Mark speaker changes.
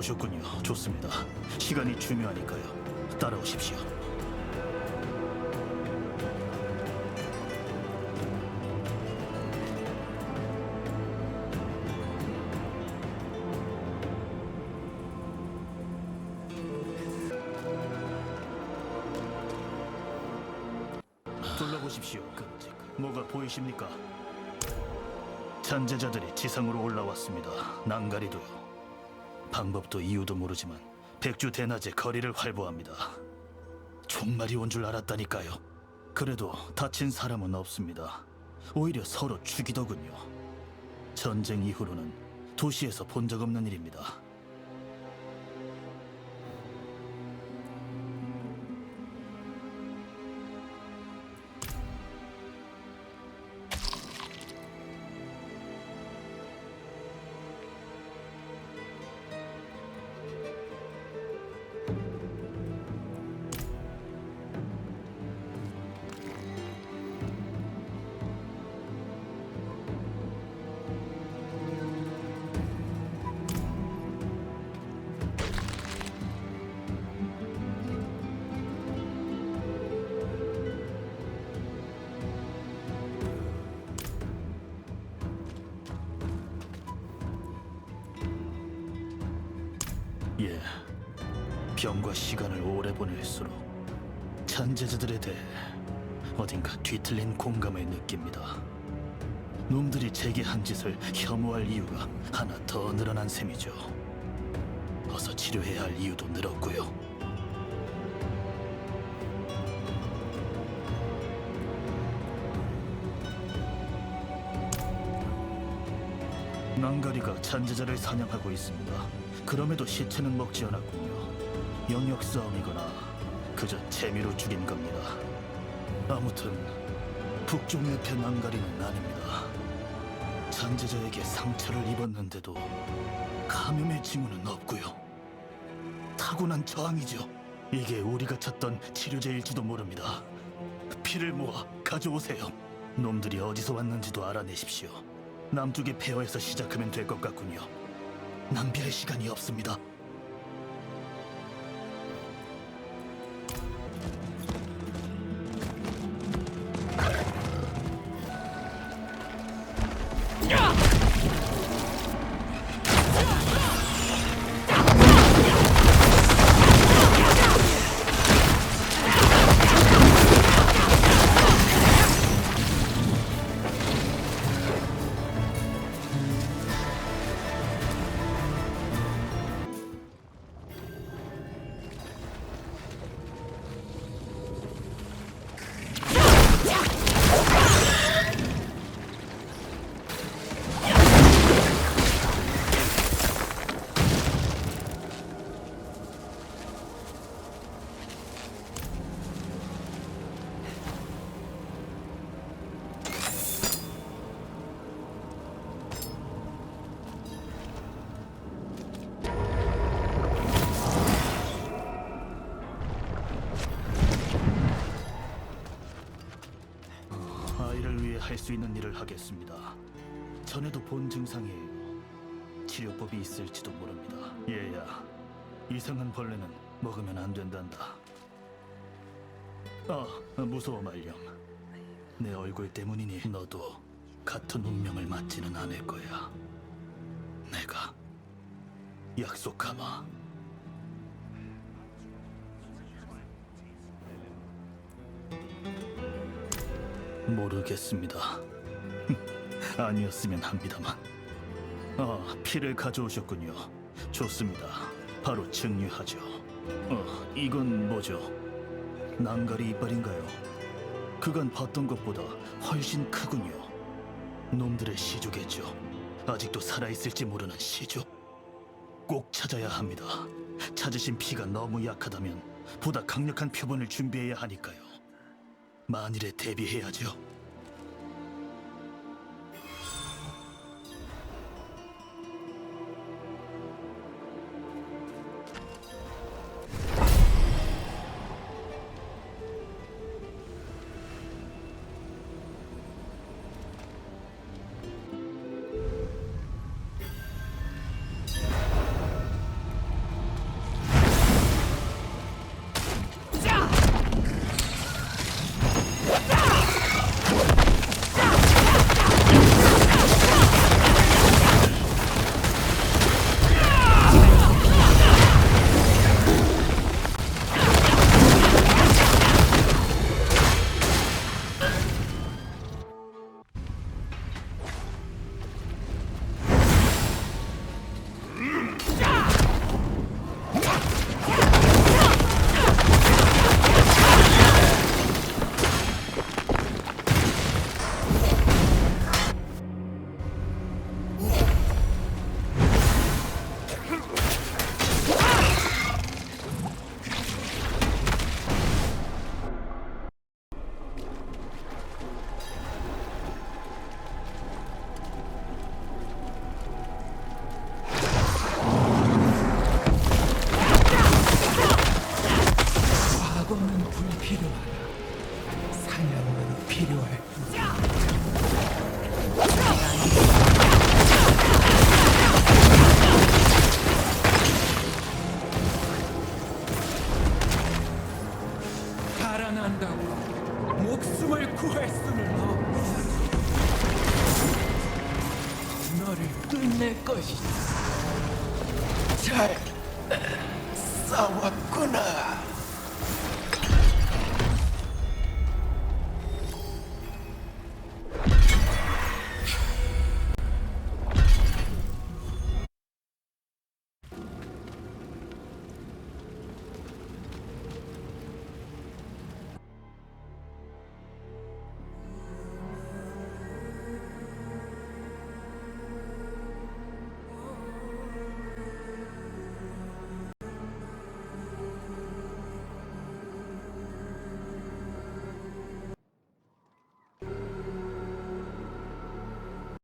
Speaker 1: 오셨군요. 좋습니다. 시간이 중요하니까요. 따라오십시오. 둘러보십시오. 뭐가 보이십니까? 잔재자들이 지상으로 올라왔습니다. 난가리도요. 방법도 이유도 모르지만 백주 대낮에 거리를 활보합니다. 종말이 온 줄 알았다니까요. 그래도 다친 사람은 없습니다. 오히려 서로 죽이더군요. 전쟁 이후로는 도시에서 본 적 없는 일입니다. 예. 병과 시간을 오래 보낼수록 잔재자들에 대해 어딘가 뒤틀린 공감을 느낍니다. 놈들이 제게 한 짓을 혐오할 이유가 하나 더 늘어난 셈이죠. 어서 치료해야 할 이유도 늘었고요. 난가리가 잔재자를 사냥하고 있습니다. 그럼에도 시체는 먹지 않았군요. 영역 싸움이거나 그저 재미로 죽인 겁니다. 아무튼 북쪽 옆의 난가리는 아닙니다. 잔재자에게 상처를 입었는데도 감염의 징후는 없고요. 타고난 저항이죠. 이게 우리가 찾던 치료제일지도 모릅니다. 피를 모아 가져오세요. 놈들이 어디서 왔는지도 알아내십시오. 남쪽의 폐허에서 시작하면 될 것 같군요. 낭비할 시간이 없습니다. 수 있는 일을 하겠습니다. 전에도 본 증상이에요. 치료법이 있을지도 모릅니다. 얘야, 이상한 벌레는 먹으면 안 된단다. 아, 무서워 말렴. 내 얼굴 때문이니 너도 같은 운명을 맞지는 않을 거야. 내가 약속하마. 모르겠습니다. 아니었으면 합니다만. 아, 피를 가져오셨군요. 좋습니다. 바로 증류하죠. 어, 이건 뭐죠? 난가리 이빨인가요? 그간 봤던 것보다 훨씬 크군요. 놈들의 시조겠죠. 아직도 살아있을지 모르는 시조. 꼭 찾아야 합니다. 찾으신 피가 너무 약하다면 보다 강력한 표본을 준비해야 하니까요. 만일에 대비해야죠.
Speaker 2: 필요하다. 사냥으로 필요해. 달아난다고 목숨을 구할 수는 없어. 너를 끝낼 것이다. 잘 싸웠구나.